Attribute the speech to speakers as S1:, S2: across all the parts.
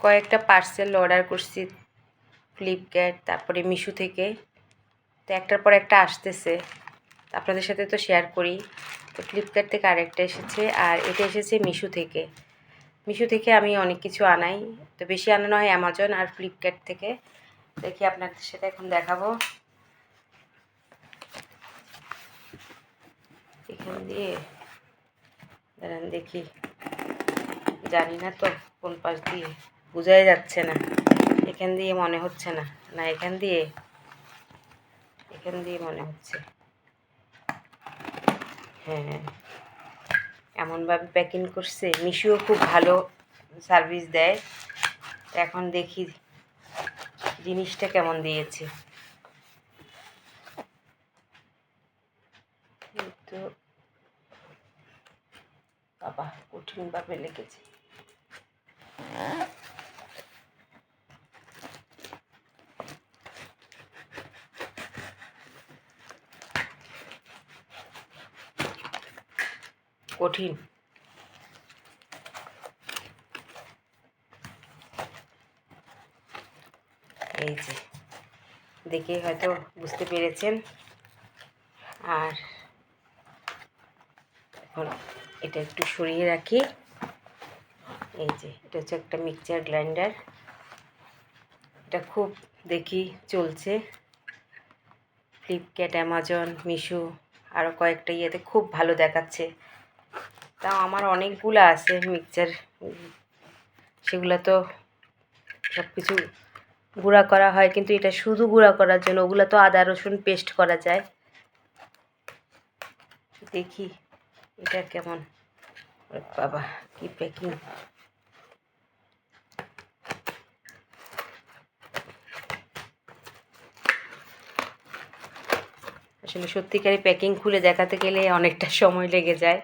S1: কয়েকটা parcel order করছি Flipkart তারপরে মিশো থেকে। তো একটার পর একটা আসতেছে। আপনাদের সাথে তো শেয়ার করি। তো ফ্লিপকার্ট থেকে আরেকটা এসেছে আর এটা এসেছে মিশো থেকে। মিশো থেকে আমি অনেক কিছু আনাই। তো বেশি আনানো হয় অ্যামাজন আর ফ্লিপকার্ট থেকে। দেখি আপনাদের সাথে এখন দেখাবো। এখান দিয়ে দাঁড়ান দেখি। জানি না তো কোন পাশ দিয়ে। বোঝাই যাচ্ছে না। এখান দিয়ে মনে হচ্ছে না। না, এখান দিয়ে। এখান দিয়ে মনে হচ্ছে। হ্যাঁ। এমনভাবে প্যাকিং করছে। মিশুও খুব ভালো সার্ভিস দেয়। এখন দেখি জিনিসটা কেমন দিয়েছে। তো বাবা কঠিনভাবে লেগেছে। কঠিন এই যে, দেখে হয়তো বুঝতে পেরেছেন। আর এখন এটা একটু সরিয়ে রাখি। এই যে, এটা হচ্ছে একটা মিক্সচার গ্রাইন্ডার এটা খুব দেখি চলছে। ফ্লিপকার্ট অ্যামাজন মিশো আরও কয়েকটা ইয়েতে খুব ভালো দেখাচ্ছে। তাও আমার অনেকগুলো আছে মিক্সচার সেগুলো তো সব কিছু গুঁড়া করা হয়, কিন্তু এটা শুধু গুঁড়া করার জন্য, ওগুলো তো আদা, রসুন পেস্ট করা যায়। দেখি এটা কেমন। বাবা, কি প্যাকিং আসলে সত্যিকারই প্যাকিং খুলে দেখাতে গেলে অনেকটা সময় লেগে যায়।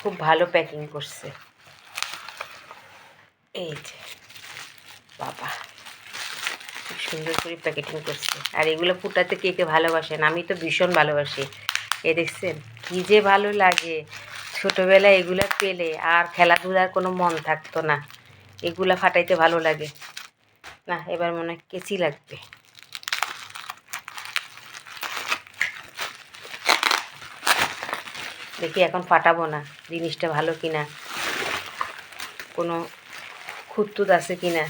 S1: খুব ভালো প্যাকিং করছে। এই যে, বাবা, খুব সুন্দর করে প্যাকেটিং করছে। আর এগুলো ফুটাতে কে কে ভালোবাসেন? আমি তো ভীষণ ভালোবাসি। এ দেখছেন, কী যে ভালো লাগে। ছোটোবেলায় এগুলো পেলে আর খেলাধুলার কোনো মন থাকতো না। এগুলা ফাটাইতে ভালো লাগে। না, এবার মনে হয় কেচি লাগবে। দেখি এখন ফাটাবো না, জিনিসটা ভালো কিনা। কোনো খুঁততুত আছে কিনা।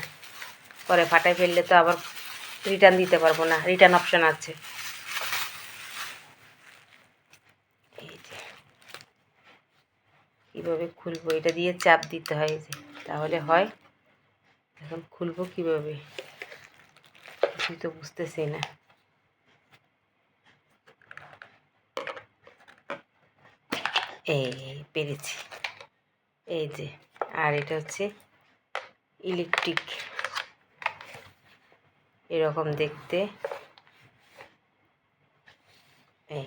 S1: পরে ফাটাই ফেললে তো আবার রিটার্ন দিতে পারব না রিটার্ন অপশান আছে। কীভাবে খুলবো? এটা দিয়ে চাপ দিতে হয় যে, তাহলে হয়। এখন খুলবো কীভাবে? কিছুই তো বুঝতেছি না। এই পেরেছি। এই যে, আর এটা হচ্ছে ইলেকট্রিক। এরকম দেখতে। এই,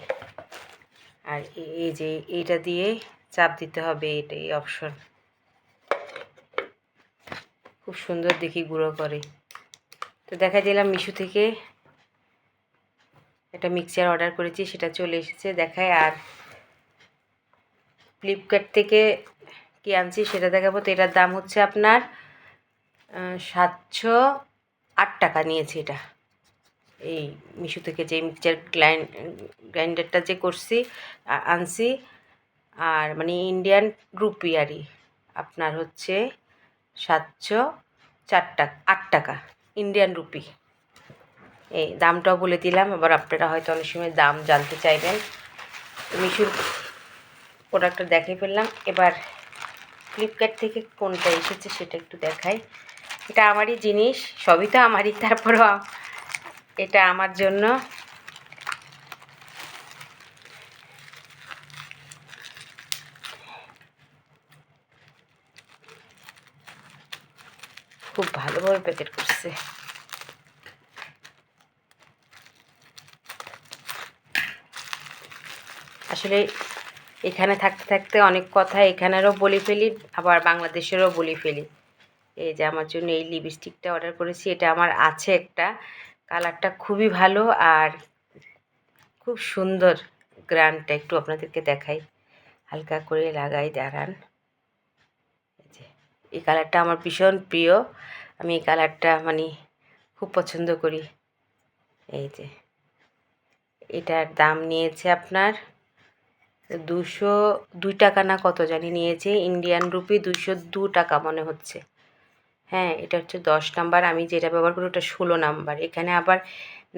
S1: আর এই যে, এইটা দিয়ে চাপ দিতে হবে এটা, এই অপশন। খুব সুন্দর দেখি গুঁড়ো করে। তো দেখা দিলাম মিশো থেকে। একটা মিক্সচার অর্ডার করেছি, সেটা চলে এসেছে দেখায়, আর ফ্লিপকার্ট থেকে কি আনছি সেটা দেখাবো। তো এটার দাম হচ্ছে আপনার সাতশো আট টাকা নিয়েছি এটা। এই মিশো থেকে যে মিক্সচার গ্রাইন্ড গ্রাইন্ডারটা যে করছি আনছি। আর মানে ইন্ডিয়ান রুপি আরই আপনার হচ্ছে সাতশো চার টাকা, আট টাকা ইন্ডিয়ান রুপি এই দামটাও বলে দিলাম আবার আপনারা হয়তো অনেক সময় দাম জানতে চাইবেন। মিশুর প্রোডাক্টটা দেখে ফেললাম। এবার ফ্লিপকার্ট থেকে কোনটা এসেছে সেটা একটু দেখাই। এটা আমারই জিনিস, সবই তো আমারই, তারপরও এটা আমার জন্য। খুব ভালোভাবে প্যাকেট করছে। আসলে এখানে থাকতে থাকতে অনেক কথা এখানেরও বলে ফেলি, আবার বাংলাদেশেরও বলে ফেলি। এই যে আমার জন্য এই লিপস্টিকটা অর্ডার করেছি, এটা আমার আছে একটা। কালারটা খুবই ভালো আর খুব সুন্দর গ্রানটা, একটু আপনাদেরকে দেখাই। হালকা করে লাগাই, দাঁড়ান। এই কালারটা আমার ভীষণ প্রিয়। আমি এই কালারটা মানে খুব পছন্দ করি। এই যে, এটার দাম নিয়েছে আপনার দুশো দুই টাকা না কত জানি নিয়েছে ইন্ডিয়ান রুপি দুশো দু টাকা মনে হচ্ছে। হ্যাঁ এটা হচ্ছে দশ নাম্বার, আমি যেটা ব্যবহার করি ওটা ষোলো নাম্বার। এখানে আবার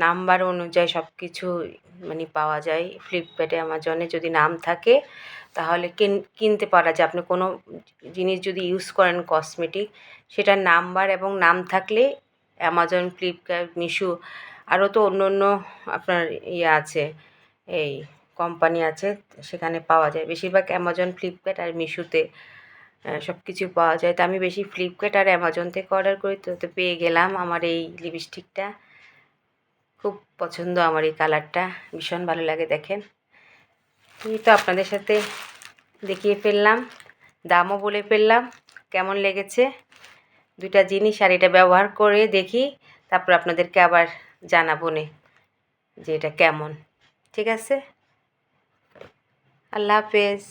S1: নাম্বার অনুযায়ী সব কিছু মানে পাওয়া যায়। ফ্লিপকার্টে অ্যামাজনে যদি নাম থাকে, তাহলে কিন, কিনতে পারা যায়। আপনি কোনো জিনিস যদি ইউজ করেন কসমেটিক সেটার নাম্বার এবং নাম থাকলে অ্যামাজন ফ্লিপকার্ট মিশো আরও তো অন্য অন্য আপনার ইয়ে আছে, এই কোম্পানি আছে, সেখানে পাওয়া যায়। বেশিরভাগ অ্যামাজন ফ্লিপকার্ট আর মিশোতে সব কিছু পাওয়া যায়। তো আমি বেশি ফ্লিপকার্ট আর অ্যামাজন থেকে অর্ডার করি। তো তো পেয়ে গেলাম আমার এই লিপস্টিকটা খুব পছন্দ আমার এই কালারটা ভীষণ ভালো লাগে দেখেন। এই তো আপনাদের সাথে দেখিয়ে ফেললাম। দামও বলে ফেললাম। কেমন লেগেছে? দুইটা জিনিস আর এটা ব্যবহার করে দেখি। তারপর আপনাদেরকে আবার জানাব নে যে এটা কেমন। ঠিক আছে? আল্লাহ হাফেজ।